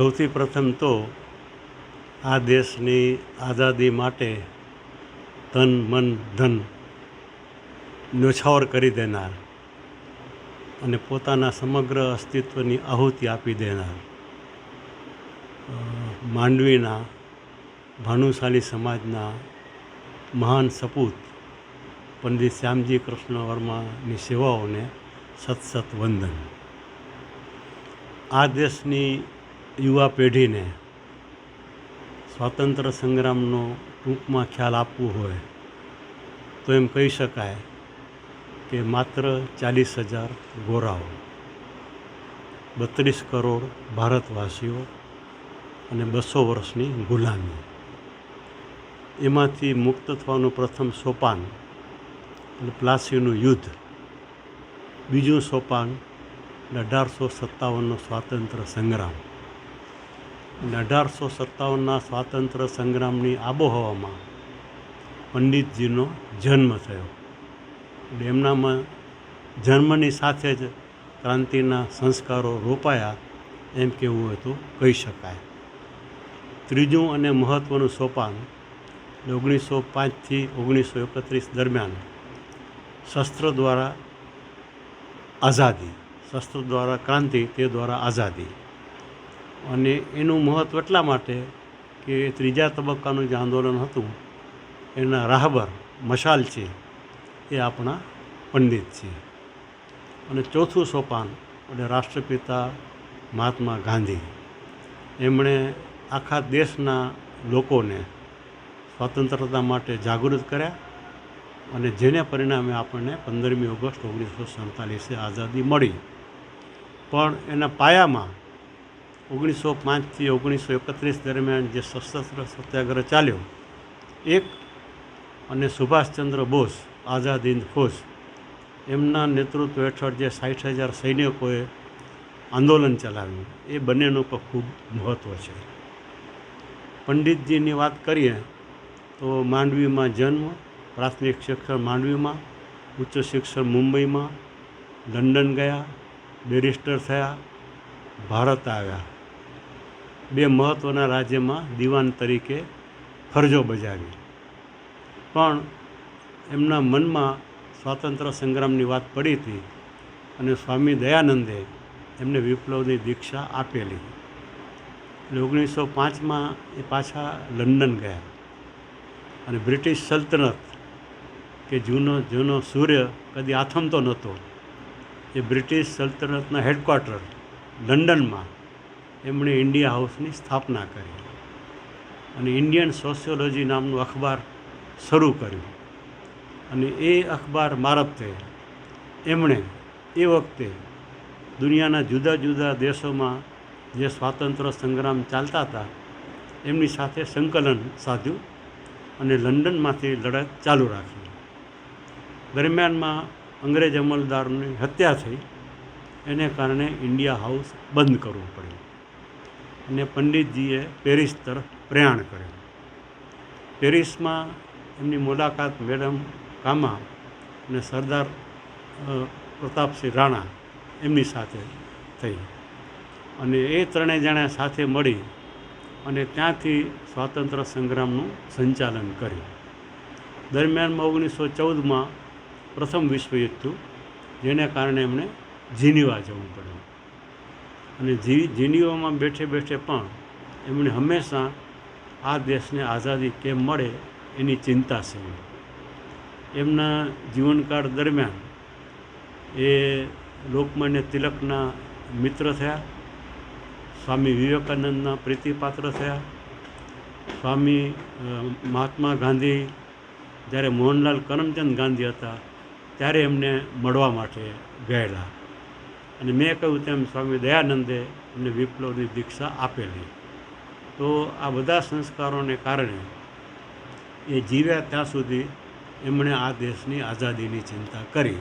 સૌથી પ્રથમ તો આ દેશની આઝાદી માટે તન, મન, ધન ન્યોછાવર કરી દેનાર અને પોતાના સમગ્ર અસ્તિત્વની આહુતિ આપી દેનાર. માંડવીના ભાનુશાલી સમાજના મહાન સપૂત પંડિત શ્યામજી કૃષ્ણ વર્માની સેવાઓને સત સત વંદન. આ દેશની યુવા પેઢીને સ્વાતંત્ર્ય સંગ્રામનો ટૂંકમાં ખ્યાલ આપવું હોય તો એમ કહી શકાય કે માત્ર ચાલીસ હજાર ગોરાઓ, બત્રીસ કરોડ ભારતવાસીઓ અને બસો વર્ષની ગુલામી. એમાંથી મુક્ત થવાનું પ્રથમ સોપાન એટલે પ્લાસીનું યુદ્ધ. બીજું સોપાન અઢારસો સત્તાવનનો સ્વાતંત્ર્ય સંગ્રામ. અને અઢારસો સત્તાવનના સ્વાતંત્ર્ય સંગ્રામની આબોહવામાં પંડિતજીનો જન્મ થયો. એમનામાં જન્મની સાથે જ ક્રાંતિના સંસ્કારો રોપાયા એમ કહેવું હતું કહી શકાય. ત્રીજું અને મહત્ત્વનું સોપાન ઓગણીસો પાંચથી ઓગણીસો એકત્રીસ દરમિયાન શસ્ત્ર દ્વારા આઝાદી, શસ્ત્ર દ્વારા ક્રાંતિ, તે દ્વારા આઝાદી. અને એનું મહત્ત્વ એટલા માટે કે ત્રીજા તબક્કાનું જે આંદોલન હતું, એના રાહબર મશાલ છે, એ આપણા પંડિત છે. અને ચોથું સોપાન એટલે રાષ્ટ્રપિતા મહાત્મા ગાંધી. એમણે આખા દેશના લોકોને સ્વતંત્રતા માટે જાગૃત કર્યા અને જેને પરિણામે આપણને પંદરમી ઓગસ્ટ ઓગણીસો સડતાલીસે આઝાદી મળી. પણ એના પાયામાં ઓગણીસો પાંચથી ઓગણીસો એકત્રીસ દરમિયાન જે સશસ્ત્ર સત્યાગ્રહ ચાલ્યો, એક અને સુભાષચંદ્ર બોઝ, આઝાદ હિંદ ફોજ, એમના નેતૃત્વ હેઠળ જે સાઠ હજાર સૈનિકોએ આંદોલન ચલાવ્યું, એ બંનેનું પણ ખૂબ મહત્ત્વ છે. પંડિતજીની વાત કરીએ તો માંડવીમાં જન્મ, પ્રાથમિક શિક્ષણ માંડવીમાં, ઉચ્ચ શિક્ષણ મુંબઈમાં, લંડન ગયા, બેરિસ્ટર થયા, ભારત આવ્યા. બે મહત્ત્વના રાજ્યમાં દિવાન તરીકે ફરજો બજાવી. પણ એમના મનમાં સ્વાતંત્ર્ય સંગ્રામની વાત પડી હતી અને સ્વામી દયાનંદે એમને વિપ્લવની દીક્ષા આપેલી. એટલે ઓગણીસો પાંચમાં એ પાછા લંડન ગયા. અને બ્રિટિશ સલ્તનત કે જૂનો જૂનો સૂર્ય કદી આથમતો નહોતો. એ બ્રિટિશ સલ્તનતના હેડક્વાર્ટર લંડનમાં એમણે ઇન્ડિયા હાઉસની સ્થાપના કરી અને ઇન્ડિયન સોશિયોલોજી નામનું અખબાર શરૂ કર્યું. અને એ અખબાર મારફતે એમણે એ વખતે દુનિયાના જુદા જુદા દેશોમાં જે સ્વાતંત્ર્ય સંગ્રામ ચાલતા હતા, એમની સાથે સંકલન સાધ્યું અને લંડનમાંથી લડત ચાલુ રાખી. દરમિયાનમાં અંગ્રેજ અમલદારની હત્યા થઈ, એને કારણે ઇન્ડિયા હાઉસ બંધ કરવું પડ્યું. અને પંડિતજીએ પેરિસ તરફ પ્રયાણ કર્યું. પેરિસમાં એમની મુલાકાત મેડમ કામા અને સરદાર પ્રતાપસિંહ રાણા એમની સાથે થઈ. અને એ ત્રણેય જણા સાથે મળી અને ત્યાંથી સ્વાતંત્ર્ય સંગ્રામનું સંચાલન કર્યું. દરમિયાનમાં ઓગણીસો ચૌદમાં પ્રથમ વિશ્વયુદ્ધ થયું, જેને કારણે એમણે જીનીવા જવું પડ્યું. અને જીનીઓમાં બેઠે બેઠે પણ એમણે હંમેશા આ દેશને આઝાદી કેમ મળે એની ચિંતા છે એમના જીવનકાળ દરમિયાન એ લોકમાન્ય તિલકના મિત્ર થયા, સ્વામી વિવેકાનંદના પ્રીતિપાત્ર થયા, સ્વામી મહાત્મા ગાંધી જ્યારે મોહનલાલ કરમચંદ ગાંધી હતા ત્યારે એમને મળવા માટે ગયેલા. અને મેં કહ્યું તેમ સ્વામી દયાનંદે એમને વિપ્લવની દીક્ષા આપેલી. તો આ બધા સંસ્કારોને કારણે એ જીવ્યા ત્યાં સુધી એમણે આ દેશની આઝાદીની ચિંતા કરી.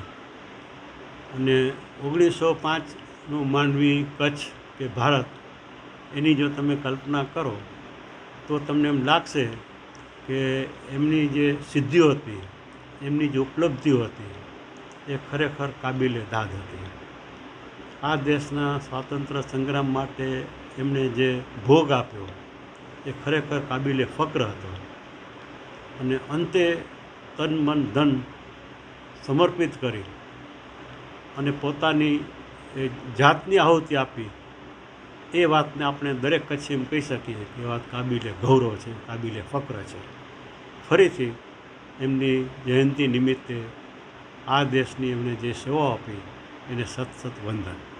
અને ઓગણીસો પાંચનું માંડવી કચ્છ કે ભારત એની જો તમે કલ્પના કરો, તો તમને એમ લાગશે કે એમની જે સિદ્ધિઓ હતી, એમની જે ઉપલબ્ધિઓ હતી, એ ખરેખર કાબિલે દાદ હતી. આ દેશના સ્વાતંત્ર્ય સંગ્રામ માટે એમણે જે ભોગ આપ્યો, એ ખરેખર કાબિલે ફક્ર હતો. અને અંતે તન મન ધન સમર્પિત કરી અને પોતાની એ જાતની આહુતિ આપી, એ વાતને આપણે દરેક કચ્છી એમ કહી શકીએ કે એ વાત કાબિલે ગૌરવ છે, કાબિલે ફક્ર છે. ફરીથી એમની જયંતિ નિમિત્તે આ દેશની એમણે જે સેવાઓ આપી એને સત સત વંદન.